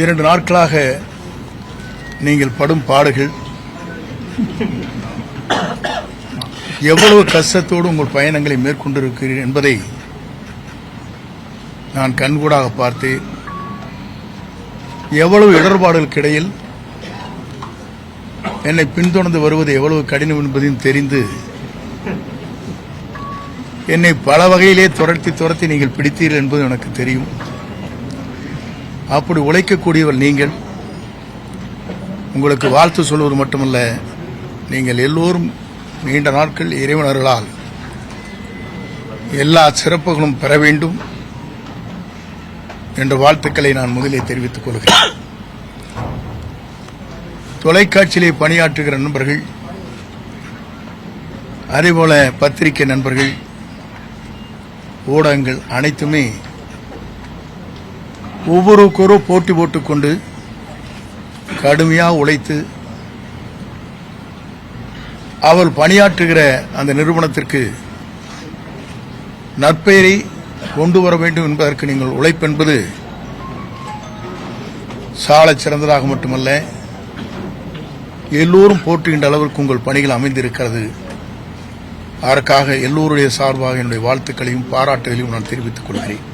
இரண்டு நாட்களாக நீங்கள் படும் பாடுகள். எவ்வளவு கஷ்டத்தோடு உங்கள் பயணங்களை மேற்கொண்டிருக்கிறீர்கள் என்பதை நான் கண்கூடாக பார்த்தேன் எவ்வளவு இடர்பாடுகளுக்கு இடையில் என்னை பின்தொடர்ந்து வருவது எவ்வளவு கடினம் என்பதையும் தெரிந்து என்னை பல வகையிலே துரத்தி துரத்தி நீங்கள் பிடித்தீர்கள் என்பது எனக்கு தெரியும். அப்படி உழைக்கக்கூடியவர் நீங்கள். உங்களுக்கு வாழ்த்து சொல்வது மட்டுமல்ல நீங்கள் எல்லோரும் நீண்ட நாட்கள் இறைவனர்களால் எல்லா சிறப்புகளும் பெற வேண்டும் என்ற வாழ்த்துக்களை நான் முதலே தெரிவித்துக் கொள்கிறேன். தொலைக்காட்சியிலே பணியாற்றுகிற நண்பர்கள் அதேபோல பத்திரிகை நண்பர்கள் ஊடகங்கள் அனைத்துமே ஒவ்வொருவருக்கொரு போட்டி போட்டுக்கொண்டு கடுமையாக உழைத்து அவள் பணியாற்றுகிற அந்த நிறுவனத்திற்கு நற்பெயரை கொண்டு வர வேண்டும் என்பதற்கு நீங்கள் உழைப்பென்பது சாலச் சிறந்ததாக மட்டுமல்ல எல்லோரும் போற்றுகின்ற அளவிற்கு உங்கள் பணிகள் அமைந்திருக்கிறது. அதற்காக எல்லோருடைய சார்பாக என்னுடைய வாழ்த்துக்களையும் பாராட்டுகளையும் நான் தெரிவித்துக் கொள்கிறேன்.